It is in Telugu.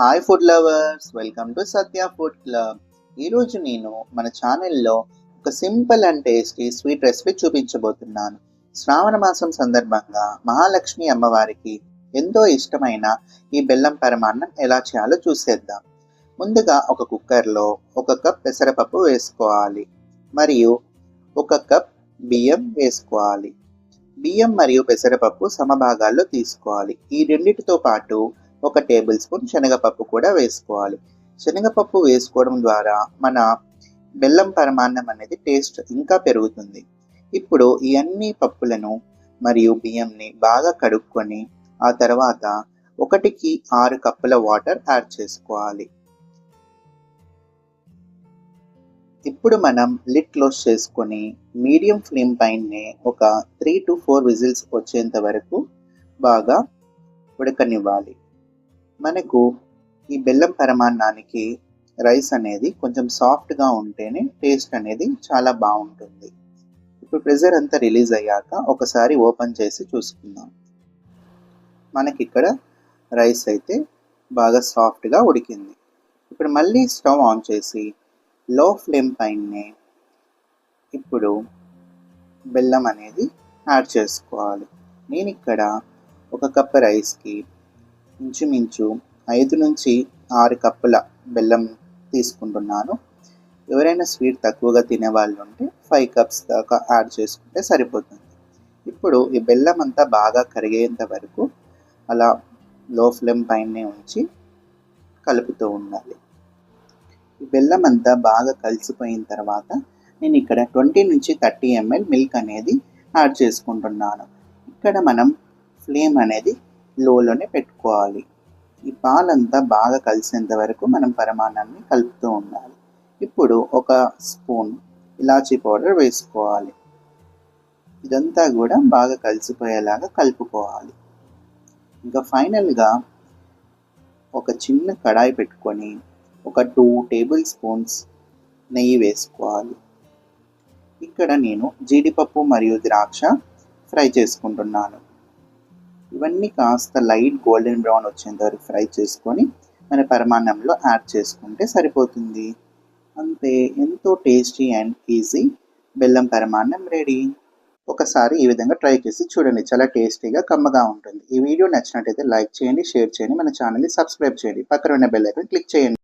Hi food lovers welcome to Satya food club ఈరోజు నేను మన ఛానల్లో ఒక simple and tasty sweet recipe చూపించబోతున్నాను. శ్రావణ మాసం సందర్భంగా మహాలక్ష్మి అమ్మవారికి ఎంతో ఇష్టమైన ఈ బెల్లం పరమాన్నం ఎలా చేయాలో చూసేద్దాం. ముందుగా ఒక కుక్కర్లో ఒక కప్ పెసరపప్పు వేసుకోవాలి. మరియు ఒక కప్ బియ్యం వేసుకోవాలి. బియ్యం మరియు పెసరపప్పు సమభాగాల్లో తీసుకోవాలి. ఈ రెండిటితో పాటు ఒక టేబుల్ స్పూన్ శనగపప్పు కూడా వేసుకోవాలి. శనగపప్పు వేసుకోవడం ద్వారా మన బెల్లం పరమాన్నం అనేది టేస్ట్ ఇంకా పెరుగుతుంది. ఇప్పుడు ఈ అన్ని పప్పులను మరియు బియ్యంని బాగా కడుక్కొని ఆ తర్వాత ఒకటికి ఆరు కప్పుల వాటర్ యాడ్ చేసుకోవాలి. ఇప్పుడు మనం లిట్ క్లోజ్ చేసుకొని మీడియం ఫ్లేమ్ పైనే ఒక త్రీ టు ఫోర్ విజిల్స్ వచ్చేంత వరకు బాగా ఉడకనివ్వాలి. మనకు ఈ బెల్లం పరమాన్నానికి రైస్ అనేది కొంచెం సాఫ్ట్గా ఉంటేనే టేస్ట్ అనేది చాలా బాగుంటుంది. ఇప్పుడు ప్రెజర్ అంతా రిలీజ్ అయ్యాక ఒకసారి ఓపెన్ చేసి చూసుకుందాం. మనకి ఇక్కడ రైస్ అయితే బాగా సాఫ్ట్గా ఉడికింది. ఇప్పుడు మళ్ళీ స్టవ్ ఆన్ చేసి లో ఫ్లేమ్ పైనే ఇప్పుడు బెల్లం అనేది యాడ్ చేసుకోవాలి. నేను ఇక్కడ ఒక కప్ రైస్కి ఇంచుమించు ఐదు నుంచి ఆరు కప్పుల బెల్లం తీసుకుంటున్నాను. ఎవరైనా స్వీట్ తక్కువగా తినే వాళ్ళు ఉంటే ఫైవ్ కప్స్ దాకా యాడ్ చేసుకుంటే సరిపోతుంది. ఇప్పుడు ఈ బెల్లం అంతా బాగా కరిగేంత వరకు అలా లో ఫ్లేమ్ పైనే ఉంచి కలుపుతూ ఉండాలి. ఈ బెల్లం అంతా బాగా కలిసిపోయిన తర్వాత నేను ఇక్కడ ట్వంటీ నుంచి థర్టీ ఎంఎల్ మిల్క్ అనేది యాడ్ చేసుకుంటున్నాను. ఇక్కడ మనం ఫ్లేమ్ అనేది లోలోనే పెట్టుకోవాలి. ఈ పాలంతా బాగా కలిసేంత వరకు మనం పరమాన్నాన్ని కలుపుతూ ఉండాలి. ఇప్పుడు ఒక స్పూన్ ఇలాచీ పౌడర్ వేసుకోవాలి. ఇదంతా కూడా బాగా కలిసిపోయేలాగా కలుపుకోవాలి. ఇంకా ఫైనల్గా ఒక చిన్న కడాయి పెట్టుకొని ఒక టూ టేబుల్ స్పూన్స్ నెయ్యి వేసుకోవాలి. ఇక్కడ నేను జీడిపప్పు మరియు ద్రాక్ష ఫ్రై చేసుకుంటున్నాను. ఇవన్నీ కాస్త లైట్ గోల్డెన్ బ్రౌన్ వచ్చేంత వరకు ఫ్రై చేసుకొని మన పరమాన్నంలో యాడ్ చేసుకుంటే సరిపోతుంది. అంతే ఎంతో టేస్టీ అండ్ ఈజీ బెల్లం పరమాన్నం రెడీ. ఒకసారి ఈ విధంగా ట్రై చేసి చూడండి చాలా టేస్టీగా కమ్మగా ఉంటుంది. ఈ వీడియో నచ్చినట్టయితే లైక్ చేయండి షేర్ చేయండి మన ఛానల్ని సబ్స్క్రైబ్ చేయండి. పక్కన ఉన్న బెల్ ఐకన్ క్లిక్ చేయండి.